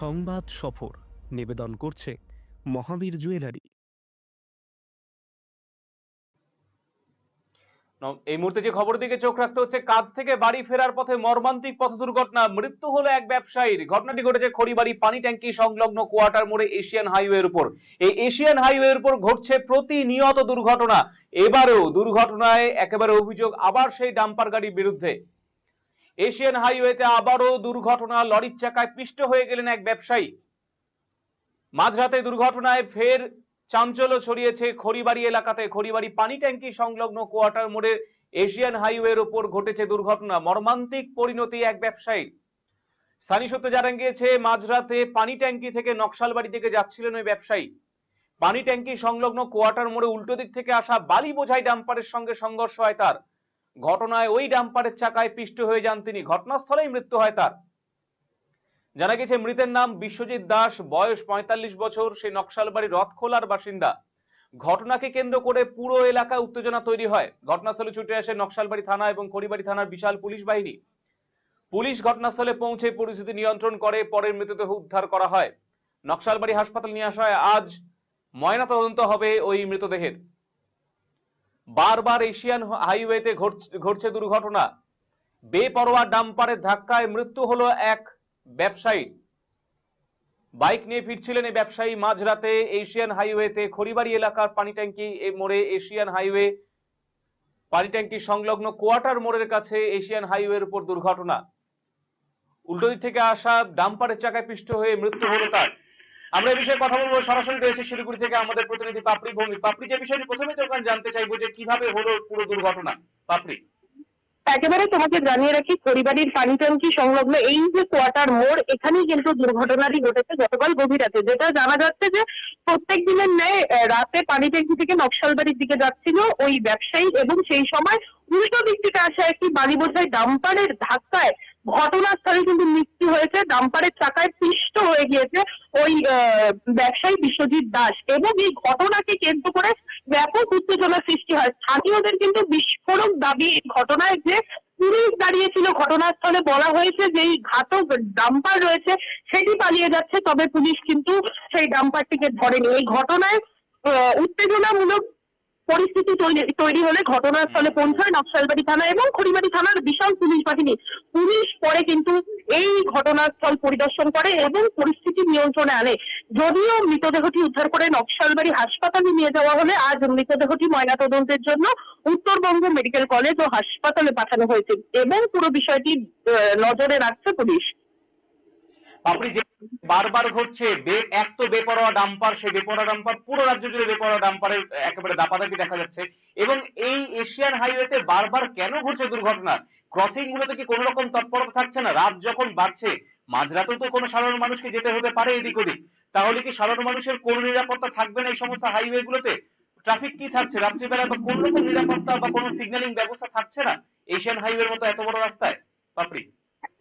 সংবাদ সফর। নিবেদন করছে মহাবীর জুয়েলারি। এই মুহূর্তে যে খবর দিকে চোখ রাখতে হচ্ছে, কাজ থেকে বাড়ি ফেরার পথে মর্মান্তিক পথ দুর্ঘটনা, মৃত্যু হলো এক ব্যবসায়ীর। ঘটনাটি ঘটেছে খড়িবাড়ি পানি ট্যাঙ্কি সংলগ্ন কোয়ার্টার মোড়ে এশিয়ান হাইওয়ের উপর। এই এশিয়ান হাইওয়ের উপর ঘটছে প্রতিনিয়ত দুর্ঘটনা। এবারেও দুর্ঘটনায় একেবারে অভিযোগ, আবার সেই ডাম্পার গাড়ির বিরুদ্ধে। এশিয়ান হাইওয়েতে আবারও দুর্ঘটনা, লরির চাকায় পিষ্ট হয়ে গেলেন এক ব্যবসায়ী। মাঝরাতে দুর্ঘটনায় ফের চাঞ্চল্য ছড়িয়েছে খড়িবাড়ি এলাকাতে। খড়িবাড়ি পানি ট্যাঙ্কি সংলগ্ন কোয়ার্টার মোড়ের এশিয়ান হাইওয়ের ওপর ঘটেছে দুর্ঘটনা, মর্মান্তিক পরিণতি এক ব্যবসায়ী স্থানীয় সূত্রে জানা গিয়েছে, মাঝরাতে পানি ট্যাঙ্কি থেকে নকশালবাড়ি থেকে যাচ্ছিলেন ওই ব্যবসায়ী। পানি ট্যাঙ্কি সংলগ্ন কোয়ার্টার মোড়ে উল্টো দিক থেকে আসা বালি বোঝাই ডাম্পারের সঙ্গে সংঘর্ষ হয় তার। ঘটনায় ওই ডাম্পারের চাকায় পিষ্ট হয়ে যান তিনি। ঘটনাস্থলেই মৃত্যু হয় তার। জানা গেছে, মৃতের নাম বিশ্বজিৎ দাস, বয়স পঁয়তাল্লিশ বছর, সে নকশালবাড়ি রথখোলার বাসিন্দা। ঘটনাকে কেন্দ্র করে পুরো এলাকায় উত্তেজনা তৈরি হয়। ঘটনাস্থলে ছুটে আসে নকশালবাড়ি থানা এবং খড়িবাড়ি থানার বিশাল পুলিশ বাহিনী। পুলিশ ঘটনাস্থলে পৌঁছে পরিস্থিতি নিয়ন্ত্রণ করে, পরের মৃতদেহ উদ্ধার করা হয়। নকশালবাড়ি হাসপাতাল নিয়ে আসা হয় আজ ময়নাতদন্ত হবে ওই মৃতদেহের। বারবার এশিয়ান হাইওয়েতে ঘটছে- দুর্ঘটনা। বেপরোয়া ডাম্পারের ধাক্কায় মৃত্যু হলো এক ব্যবসায়ী। বাইক নিয়ে ফিরছিলেন এই ব্যবসায়ী মাঝরাতে এশিয়ান হাইওয়েতে। খড়িবাড়ি এলাকার পানি ট্যাঙ্কি মোড়ে এশিয়ান হাইওয়ে, পানি ট্যাঙ্কি সংলগ্ন কোয়ার্টার মোড়ের কাছে এশিয়ান হাইওয়ের উপর দুর্ঘটনা। উল্টো দিক থেকে আসা ডাম্পারের চাকায় পিষ্ট হয়ে মৃত্যু হলো তার। আমরা এই বিষয়ে কথা বলব। সরাসরি রয়েছে শিলিগুড়ি থেকে আমাদের প্রতিনিধি পাপড়ি ভৌমিক। পাপড়ি, যে বিষয়টি প্রথমে তো জানতে চাইব যে কীভাবে হলো পুরো দুর্ঘটনা? পাপড়ি। একেবারে তোমাকে জানিয়ে রাখি খড়িবাড়ির পানি ট্যাঙ্কি সংলগ্ন এই যে কোয়ার্টার মোড়, এখানেই কিন্তু দুর্ঘটনাটি ঘটেছে গতকাল গভীর রাতে। যেটা জানা যাচ্ছে যে প্রত্যেক দিনের ন্যায় রাতে পানি ট্যাঙ্কি থেকে নকশালবাড়ির দিকে যাচ্ছিল ওই ব্যবসায়ী এবং সেই সময় উল্টো দিক থেকে আসা একটি বালি বোঝাই ডাম্পারের ধাক্কায় ঘটনাস্থলে কিন্তু মৃত্যু হয়েছে, ডাম্পারের চাকায় পিষ্ট হয়ে গিয়েছে ওই ব্যবসায়ী বিশ্বজিৎ দাস এবং এই ঘটনাকে কেন্দ্র করে ব্যাপক উত্তেজনা সৃষ্টি হয়। স্থানীয়দের কিন্তু বিস্ফোরক দাবি এই ঘটনায় যে পুলিশ দাঁড়িয়েছিল, ঘটনাস্থলে বলা হয়েছে যে এই ঘাতক ডাম্পার রয়েছে, সেটি পালিয়ে যাচ্ছে, তবে পুলিশ কিন্তু সেই ডাম্পারটিকে ধরেনি। এই ঘটনায় উত্তেজনামূলক পরিস্থিতি তৈরি হলে ঘটনাস্থলে পৌঁছায় নকশালবাড়ি থানা এবং খড়িবাড়ি থানার বিশাল পুলিশ বাহিনী। পুলিশ পরে কিন্তু এই ঘটনাস্থল পরিদর্শন করে এবং পরিস্থিতি নিয়ন্ত্রণে আনে। যদিও মৃতদেহটি উদ্ধার করে নকশালবাড়ি হাসপাতালে নিয়ে যাওয়া হলে আজ মৃতদেহটি ময়নাতদন্তের জন্য উত্তরবঙ্গ মেডিকেল কলেজ ও হাসপাতালে পাঠানো হয়েছে এবং পুরো বিষয়টি নজরে রাখছে পুলিশ। আপনি যে বারবার ঘটছে এক তো বেপরোয়া ডাম্পার, সেই বেপরোয়া ডাম্পার পুরো রাজ্য জুড়ে বেপরোয়া ডাম্পারের একেবারে দাপাদাপি দেখা যাচ্ছে। এবং এই এশিয়ান হাইওয়েতে বারবার কেন ঘটছে দুর্ঘটনা? ক্রসিং গুলোতে কি কোনো রকম তৎপরতা থাকছে না? রাত যখন বাড়ছে, মাঝরাতেও তো কোনো সাধারণ মানুষকে যেতে হতে পারে এদিক ওদিক। তাহলে কি সাধারণ মানুষের কোনো নিরাপত্তা থাকবে না এই সমস্ত হাইওয়ে গুলোতে ট্রাফিক কি থাকছে? রাত্রিবেলা বা কোন রকম নিরাপত্তা বা কোনো সিগন্যালিং ব্যবস্থা থাকছে না? এশিয়ান হাইওয়ের মতো এত বড় রাস্তায়? পাপড়ি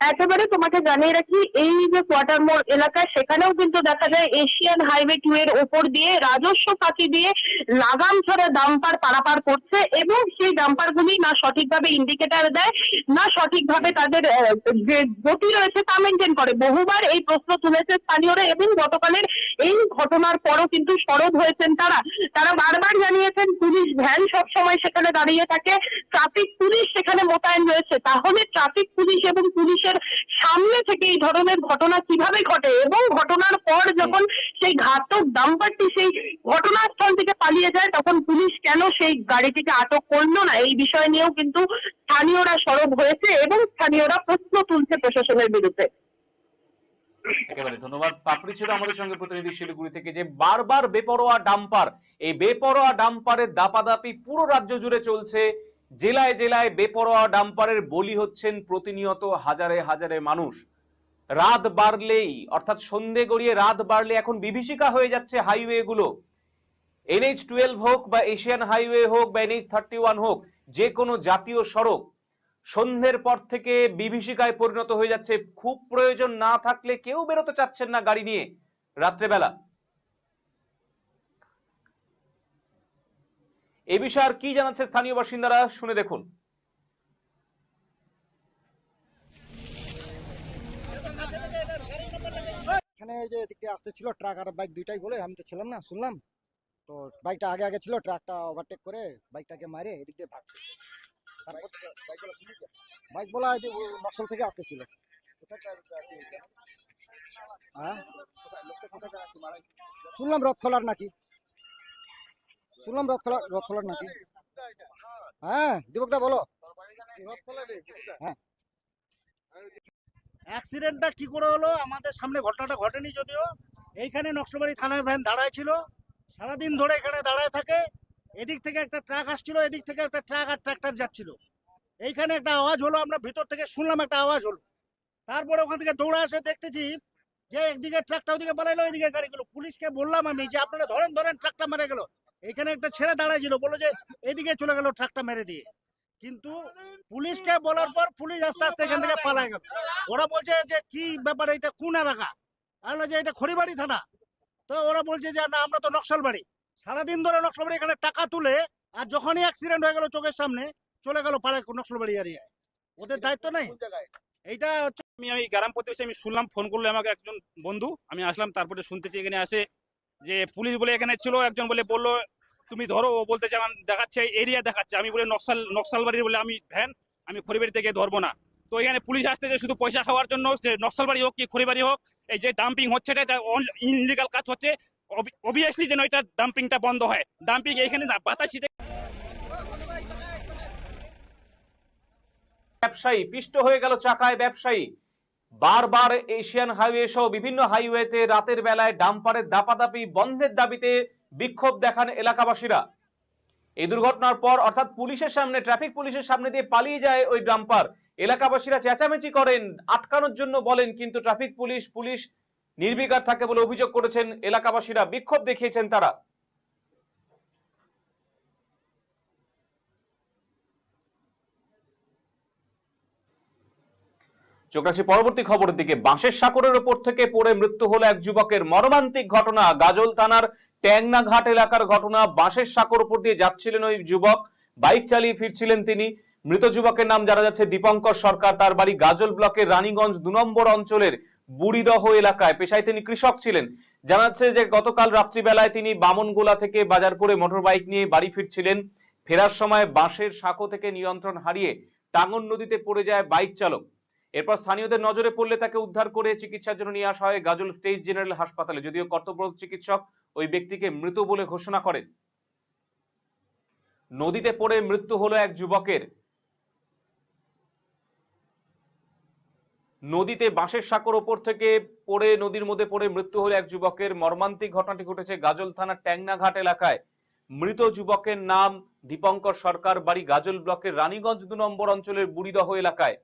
একেবারে তোমাকে জানিয়ে রাখি, এই যে কোয়াটার মোড় এলাকা, সেখানেও কিন্তু দেখা যায় এশিয়ান হাইওয়ে টু এর ওপর দিয়ে রাজস্ব ফাঁকি দিয়ে লাগাম ছাড়া ডাম্পার পারাপার করছে এবং সেই ডাম্পার গুলি না সঠিকভাবে ইন্ডিকেটার দেয়, না সঠিকভাবে তাদের যে গতি রয়েছে তা মেনটেন করে। বহুবার এই প্রশ্ন তুলেছে স্থানীয়রা এবং গতকালের এই ঘটনার পরও কিন্তু সরব হয়েছেন তারা। তারা বারবার জানিয়েছেন, পুলিশ ভ্যান সব সময় সেখানে দাঁড়িয়ে থাকে। ট্রাফিক পুলিশ সেখানে মোতায়েন রয়েছে। তাহলে ট্রাফিক পুলিশ এবং পুলিশের সামনে থেকে এই ধরনের ঘটনা কীভাবে ঘটে? এবং ঘটনার পর যখন সেই ঘাতক ডাম্পারটি সেই ঘটনাস্থল থেকে পালিয়ে যায়, তখন পুলিশ কেন সেই গাড়িটিকে আটক করল না? এই বিষয় নিয়েও কিন্তু স্থানীয়রা সরব হয়েছে এবং স্থানীয়রা প্রশ্ন তুলছে প্রশাসনের বিরুদ্ধে। একেবারে ধন্যবাদ। পাপড়ি ছিল আমাদের সঙ্গে প্রতিনিধি শিলিগুড়ি থেকে যে বারবার বেপরোয়া ডাম্পার। এই বেপরোয়া ডাম্পারের দাপাদাপি পুরো রাজ্য জুড়ে চলছে। জেলায় জেলায় বেপরোয়া ডাম্পারের বলি হচ্ছেন প্রতিনিয়ত হাজারে হাজারে মানুষ। রাত বাড়লেই, অর্থাৎ সন্ধে গড়িয়ে রাত বাড়লে এখন বিভীষিকা হয়ে যাচ্ছে হাইওয়ে গুলো এনএইচ টুয়েলভ হোক বা এশিয়ান হাইওয়ে হোক বা এনএইচ থার্টি ওয়ান হোক, যে কোনো জাতীয় সড়ক সন্ধ্যের পর থেকে বিভীষিকায় পরিণত হয়ে যাচ্ছে। খুব প্রয়োজন না থাকলে কেউ বেরোতে চাচ্ছেন না গাড়ি নিয়ে। রাত্রেবেলা। এ বিষয়ে আর কি জানাচ্ছে স্থানীয় বাসিন্দারা, শুনে দেখুন। এখানে যে এদিক দিয়ে আসতেছিল ট্রাক আর বাইক দুইটাই বলে, আমি তো ছিলাম না, শুনলাম। তো বাইকটা আগে আগে ছিল ট্রাকটা ওভারটেক করে বাইকটাকে মারে এদিক দিয়ে ভাগছে। বাইক বলা নকশাল থেকে আসতেছিল হ্যাঁ শুনলাম রথ খোলার নাকি শুনলাম রথ খোলা রথ খোলার নাকি হ্যাঁ দীপকদা বলো হ্যাঁ অ্যাক্সিডেন্টটা কি করে হলো? আমাদের সামনে ঘটনাটা ঘটেনি যদিও। এইখানে নকশাবাড়ি থানার ভ্যান দাঁড়ায় ছিল। সারাদিন ধরে এখানে দাঁড়ায় থাকে। এদিক থেকে একটা ট্রাক আসছিল, এদিক থেকে একটা ট্রাক আর ট্রাক্টর যাচ্ছিল। এইখানে একটা আওয়াজ হলো, আমরা ভিতর থেকে শুনলাম একটা আওয়াজ হলো। তারপরে ওখান থেকে দৌড়া এসে দেখতেছি যে একদিকে ট্রাকটা ওদিকে পালাইলো, এদিকে গাড়িগুলো। পুলিশকে বললাম আমি যে, আপনারা ধরেন ধরেন ট্রাকটা মেরে গেল। এখানে একটা ছেলে দাঁড়ায় ছিল বলল যে, এদিকে চলে গেল ট্রাকটা মেরে দিয়ে। কিন্তু পুলিশকে বলার পর পুলিশ আস্তে আস্তে এখান থেকে পালায় গেল। ওরা বলছে যে, কি ব্যাপার এটা? কোন এলাকা? তাহলে যে এটা খড়িবাড়ি থানা। তো ওরা বলছে যে, না, আমরা তো নকশালবাড়ি। সারাদিন ধরে নকশালবাড়ি এখানে টাকা তুলে আর যখনই অ্যাক্সিডেন্ট হয়ে গেল চোখের সামনে চলে গেল পাড়ায় নকশালবাড়ি এরিয়ায়। ওদের দায়িত্ব নেই? এইটা হচ্ছে আমি আমি গ্রাম প্রতিবেশী আমি শুনলাম ফোন করল আমাকে একজন বন্ধু। আমি আসলাম তারপরে শুনতেছি এখানে আসে যে পুলিশ বলে এখানে ছিল একজন বলে বলল তুমি ধরো। ও বলতেছে আমার দেখাচ্ছে এরিয়া দেখাচ্ছে। আমি বলে নকশাল নকশালবাড়ির বলে আমি ভ্যান আমি খড়িবাড়ি থেকে ধরবো না। তো এখানে পুলিশ আসতেছে শুধু পয়সা খাওয়ার জন্য যে নকশালবাড়ি হোক কি খড়িবাড়ি হোক এই যে ডাম্পিং হচ্ছে এটা ইনলিগাল কাজ হচ্ছে। অবভিয়াসলি যেন এটা ডাম্পিংটা বন্ধ হয়। ডাম্পিং এখানে না বাতাসিতে ব্যবসায়ী, পিষ্ট হয়ে গেল চাকায় ব্যবসায়ী। বারবার এশিয়ান হাইওয়ে সহ বিভিন্ন হাইওয়েতে রাতের বেলায় ডাম্পারের দাপাদাপি, বন্ধের দাবিতে বিক্ষোভ দেখান এলাকাবাসীরা। এই দুর্ঘটনার পর অর্থাৎ পুলিশের সামনে, ট্রাফিক পুলিশের সামনে দিয়ে পালিয়ে যায় ওই ডাম্পার। এলাকাবাসীরা চেঁচামেচি করেন, আটকানোর জন্য বলেন, কিন্তু ট্রাফিক পুলিশ পুলিশ নির্বিকার থাকে বলে অভিযোগ করেছেন এলাকাবাসীরা। বিক্ষোভ দেখিয়েছেন তারা। চোখ রাখছি পরবর্তী খবরের দিকে। বাঁশের সাঁকরের ওপর থেকে পড়ে মৃত্যু হলো এক যুবকের মর্মান্তিক ঘটনা। গাজল থানার ট্যাংনা ঘাট এলাকার ঘটনা। বাঁশের সাঁকর উপর দিয়ে যাচ্ছিলেন ওই যুবক। বাইক চালিয়ে ফিরছিলেন তিনি। মৃত যুবকের নাম জানা যাচ্ছে দীপঙ্কর সরকার। তার বাড়ি গাজল ব্লকের রানীগঞ্জ দু নম্বর অঞ্চলের বুড়িদহ এলাকায় পেশায় তিনি কৃষক ছিলেন। জানাচ্ছে যে গতকাল রাত্রিবেলায় তিনি বামনগোলা থেকে বাজারপুরে মোটর বাইক নিয়ে বাড়ি ফিরছিলেন। ফেরার সময় বাঁশের সাঁকো থেকে নিয়ন্ত্রণ হারিয়ে টাঙ্গন নদীতে পড়ে যায় বাইক চালক। এরপর স্থানীয়দের নজরে পড়লে তাকে উদ্ধার করে চিকিৎসার জন্য নিয়ে আসা হয় গাজল স্টেট জেনারেল হাসপাতালে। যদিও কর্তব্যরত চিকিৎসক ওই ব্যক্তিকে মৃত বলে ঘোষণা করেন। নদীতে পড়ে মৃত্যু হলো এক যুবকের। নদীতে বাঁশের সাঁকোর ওপর থেকে পড়ে, নদীর মধ্যে পড়ে মৃত্যু হলো এক যুবকের। মর্মান্তিক ঘটনাটি ঘটেছে গাজল থানার ট্যাংনাঘাট এলাকায়। মৃত যুবকের নাম দীপঙ্কর সরকার, বাড়ি গাজল ব্লকের রানীগঞ্জ দু নম্বর অঞ্চলের বুড়িদহ এলাকায়।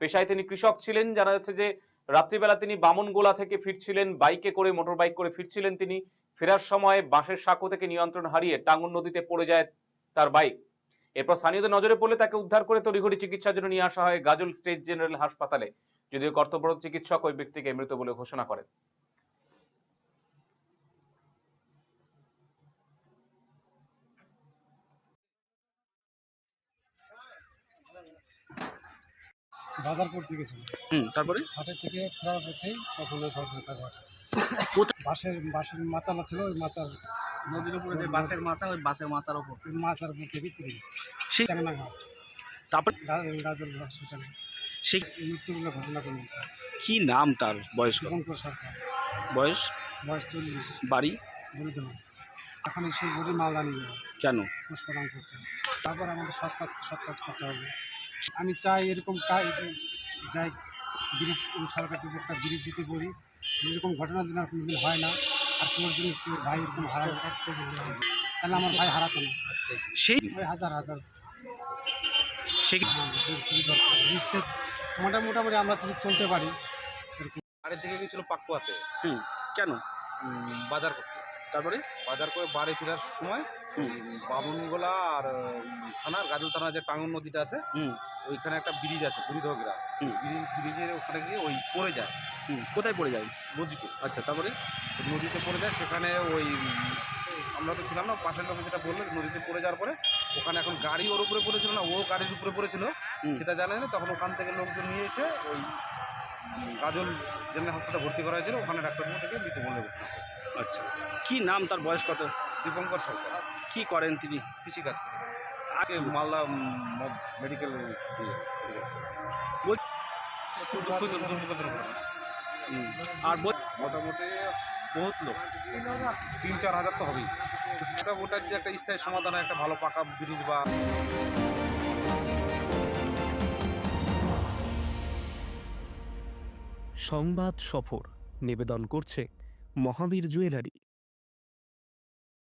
পেশায় তিনি কৃষক ছিলেন, জানা যাচ্ছে যে রাত্রিবেলা তিনি বামনগোলা থেকে ফিরছিলেন, বাইকে করে মোটর বাইক করে ফিরছিলেন তিনি। ফেরার সময় বাঁশের সাঁকো থেকে নিয়ন্ত্রণ হারিয়ে টাঙ্গন নদীতে পড়ে যায় তার বাইক। এরপর স্থানীয়দের নজরে পড়লে তাকে উদ্ধার করে তড়িঘড়ি চিকিৎসার জন্য নিয়ে আসা হয় গাজল স্টেট জেনারেল হাসপাতালে। যদিও কর্তব্যরত চিকিৎসক ওই ব্যক্তিকে মৃত বলে ঘোষণা করেন। বাজার করতে গেছিল হুম তারপরে? হাটের থেকে ফেরার পথেই তখন ওই ঘটনাটা ঘটে বাঁশের বাঁশের মাচালা ছিল ওই নদীর উপরে যে বাঁশের মাচা ওই বাঁশের মাচার উপর। মাচার উপর থেকে পড়ে গেছে। সেই- চাংনা ঘাট তারপর সেটা সেই মৃত্যুগুলো ঘটনা করেছে কি নাম তার বয়স কত? সরকার। বয়স? বয়স চল্লিশ। বাড়ি? বলে দেবো এখন সেই বডি মালদা নিয়ে যাব। কেন? পুষ্পদান করতে হবে। তারপর আমাদের সৎকাজ সৎকাজ করতে হবে। আমি চাই এরকম কাজ যাই ব্রিজ সরকার থেকে একটা ব্রিজ দিতে বলি এরকম ঘটনা যেন আর কোনোদিন হয় না। আর কোনো জন কেউ ভাই এরকম গেলে তাহলে আমার ভাই হারাতো না। সেই ওই হাজার হাজার। সে ব্রিজটা মোটামুটি মোটামুটি আমরা চলতে পারি। বাড়ি থেকে গেছিল পাকুয়াতে। হুম কেন? বাজার করতে। তারপরে? বাজার করে বাড়ি ফেরার সময় হুম। বামনগোলা আর থানার গাজল থানার যে টাঙ্গন নদীটা আছে হুম। ওইখানে একটা ব্রিজ আছে বুড়িধগরা হুম। ব্রিজ ব্রিজের ওখানে গিয়ে ওই পড়ে যায়। হুম কোথায় পড়ে যায়? নদীতে। আচ্ছা তারপরে? নদীতে পড়ে যায় সেখানে ওই আমরা তো ছিলাম না পাশের লোকে যেটা বলল নদীতে পড়ে যাওয়ার পরে ওখানে এখন গাড়ি ওর উপরে পড়েছিল না ও গাড়ির উপরে পড়েছিল সেটা জানা যায় না তখন ওখান থেকে লোকজন নিয়ে এসে ওই গাজল জেনারেল হসপিটালে ভর্তি করা হয়েছিল ওখানে ডাক্তারবাবু থেকে মৃত বলে ঘোষণা আচ্ছা। কি নাম তার বয়স কত? দীপঙ্কর সরকার। কি করেন তিনি? কৃষিকাজ আগে মালদা মেডিকেল হুম। আর মোটামুটি বহুত লোক। তিন, চার হাজার তো হবেই। ওটা ওটার যে একটা স্থায়ী সমাধান, একটা ভালো পাকা ব্রিজ বা সংবাদ সফর, নিবেদন করছে মহাবীর জুয়েলারি।